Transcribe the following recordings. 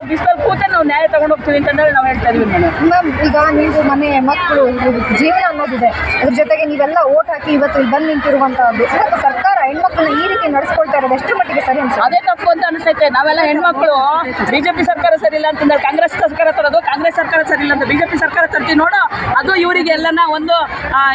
ಬಿಸಿಲಲ್ಲಿ ಕೂತೆ ನಾವು ನ್ಯಾಯ ತಗೊಂಡು ಹೋಗ್ತೀವಿ ಅಂತಂದ್ರೆ ನಾವು ಹೇಳ್ತಾ ಇದೀವಿ ಮೇಡಮ್. ಮ್ಯಾಮ್ ಈಗ ನೀವು ಮನೆ ಮಕ್ಕಳು ಜೀವನ ಅನ್ನೋದಿದೆ. ಅದ್ರ ಜೊತೆಗೆ ನೀವೆಲ್ಲ ಓಟ್ ಹಾಕಿ ಇವತ್ತು ಇಲ್ಲಿ ಬಂದು ನಿಂತಿರುವಂತಹದ್ದು ಇವತ್ತು ಸರ್ಕಾರ ಹೆಣ್ಮಕ್ಳನ್ನ ಈ ರೀತಿ ನಡೆಸ್ಕೊಳ್ತಾ ಇರೋದು ಎಷ್ಟು ಮಟ್ಟಿಗೆ ಸರಿ ಅನ್ಸುತ್ತೆ? ಅದೇ ತಪ್ಪು ಅಂತ ಅನಿಸುತ್ತೆ ನಾವೆಲ್ಲ ಹೆಣ್ಮಕ್ಳು ಬಿಜೆಪಿ ಸರ್ಕಾರ ಸರಿ ಇಲ್ಲ ಅಂತಂದ್ರೆ ಕಾಂಗ್ರೆಸ್ ಸರ್ಕಾರ ತರೋದು ಕಾಂಗ್ರೆಸ್ ಸರ್ಕಾರ ಸರಿ ಇಲ್ಲ ಅಂತ ಬಿಜೆಪಿ ಸರ್ಕಾರ ತರ್ತೀವಿ ನೋಡು. ಅದು ಇವರಿಗೆ ಎಲ್ಲನ ಒಂದು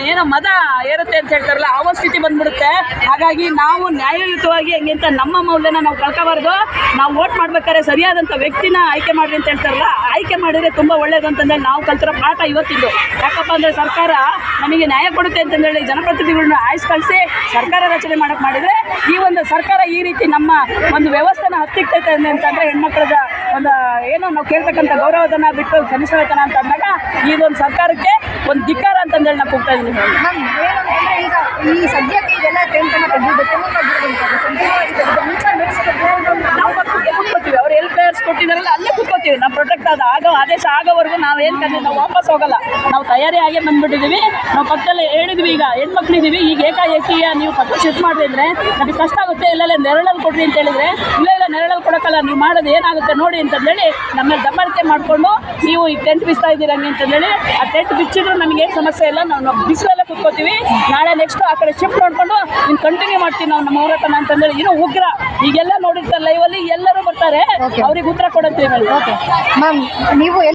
ಏನೋ ಮದ ಏರುತ್ತೆ ಅಂತ ಹೇಳ್ತಾರಲ್ಲ, ಆ ಸ್ಥಿತಿ ಬಂದ್ಬಿಡುತ್ತೆ. ಹಾಗಾಗಿ ನಾವು ನ್ಯಾಯಯುತವಾಗಿ ಹಂಗಿಂತ ನಮ್ಮ ಮೌಲ್ಯನ ನಾವು ಕಳ್ಕೋಬಾರ್ದು. ನಾವು ವೋಟ್ ಮಾಡ್ಬೇಕಾದ್ರೆ ಸರಿಯಾದಂಥ ವ್ಯಕ್ತಿನ ಆಯ್ಕೆ ಮಾಡ್ರಿ ಅಂತ ಹೇಳ್ತಾರಲ್ಲ, ಆಯ್ಕೆ ಮಾಡಿದ್ರೆ ತುಂಬ ಒಳ್ಳೇದು ಅಂತಂದ್ರೆ ನಾವು ಕಲ್ತಿರೋ ಪಾಠ ಇವತ್ತಿದ್ದು ಯಾಕಪ್ಪ ಅಂದರೆ ಸರ್ಕಾರ ನಮಗೆ ನ್ಯಾಯ ಕೊಡುತ್ತೆ ಅಂತಂದೇಳಿ ಜನಪ್ರತಿನಿಧಿಗಳನ್ನ ಆಯ್ಸ್ ಕಳಿಸಿ ಸರ್ಕಾರ ರಚನೆ ಮಾಡಕ್ಕೆ ಮಾಡಿದರೆ ಈ ಒಂದು ಸರ್ಕಾರ ಈ ರೀತಿ ನಮ್ಮ ಒಂದು ವ್ಯವಸ್ಥೆನ ಹತ್ತಿಕ್ತೈತೆ ಅಂತಂದರೆ ಹೆಣ್ಮಕ್ಳದ ಒಂದು ಏನೋ ನಾವು ಕೇಳ್ತಕ್ಕಂಥ ಗೌರವಧನ ಬಿಟ್ಟು ಕ್ಷಮಿಸಬೇಕನ ಅಂತ ಅಂದಾಗ ಇದೊಂದು ಸರ್ಕಾರಕ್ಕೆ ಒಂದು ಧಿಕ್ಕಾರ ಅಂತಂದೇಳಿ ನಾವು ಹೋಗ್ತಾ ಏನಂತಂದ್ರೆ ಈಗ ಈ ಸದ್ಯಕ್ಕೆ ಇದೆಲ್ಲ ಟೆಂಟನ್ನು ತೆಗೆದು ಕೂತ್ಕೋತೀವಿ ನಾವು ಪ್ರೊಟೆಕ್ಟ್ ಆದ ಆಗೋ ಆದೇಶ ಆಗೋವರೆಗೂ ನಾವು ಏನು ಕರೀ ನಾವು ವಾಪಸ್ ಹೋಗಲ್ಲ. ನಾವು ತಯಾರಿ ಆಗೇ ಬಂದ್ಬಿಟ್ಟಿದ್ದೀವಿ ನಾವು ಪಕ್ಕದಲ್ಲಿ ಹೇಳಿದ್ವಿ ಈಗ ಹೆಣ್ಮಕ್ಳಿದ್ದೀವಿ ಈಗ ಏಕಾಏಕಿ ನೀವು ಪಕ್ಕ ಶಿಫ್ಟ್ ಮಾಡಿದ್ರೆ ನಮಗೆ ಕಷ್ಟ ಆಗುತ್ತೆ. ಇಲ್ಲೆಲ್ಲ ನೆರಳಲ್ಲಿ ಕೊಡ್ರಿ ಅಂತ ಹೇಳಿದ್ರೆ ಇಲ್ಲ ಇಲ್ಲ ನೆರಳಲ್ಲಿ ಕೊಡೋಕ್ಕಲ್ಲ. ನೀವು ಮಾಡೋದು ಏನಾಗುತ್ತೆ ನೋಡಿ ಅಂತಂದೇಳಿ ನಮ್ಮಲ್ಲಿ ದಬ್ಬಾಳಿಕೆ ಮಾಡಿಕೊಂಡು ನೀವು ಈ ಟೆಂಟ್ ಬಿಸ್ತಾ ಇದ್ದೀರಂಗೆ ಅಂತಂದೇಳಿ ಆ ಟೆಂಟ್ ಬಿಚ್ಚಿದ್ರು ನಮಗೆ ಏನು ಸಮಸ್ಯೆ ಇಲ್ಲ. ನಾವು ನಾವು ಬಿಸಿಲೆಲ್ಲ ಕೂತ್ಕೋತೀವಿ. ನಾಳೆ ನೆಕ್ಸ್ಟ್ ಆ ಕಡೆ ಶಿಫ್ಟ್ ನೋಡಿಕೊಂಡು ಇನ್ನು ಕಂಟಿನ್ಯೂ ಮಾಡ್ತೀವಿ ನಾವು ನಮ್ಮ ಹೋರಾಟನ ಅಂತಂದೇಳಿ ಇನ್ನೂ ಉಗ್ರ ಈಗೆಲ್ಲ ನೋಡಿರ್ತಾರೆ ಲೈವಲ್ಲಿ ಎಲ್ಲರೂ ಬರ್ತಾರೆ. ಅವ್ರಿಗೆ ಉತ್ತರ ಕೊಡುತ್ತೀವಿ ಓಕೆ ಮ್ಯಾಮ್ ನೀವು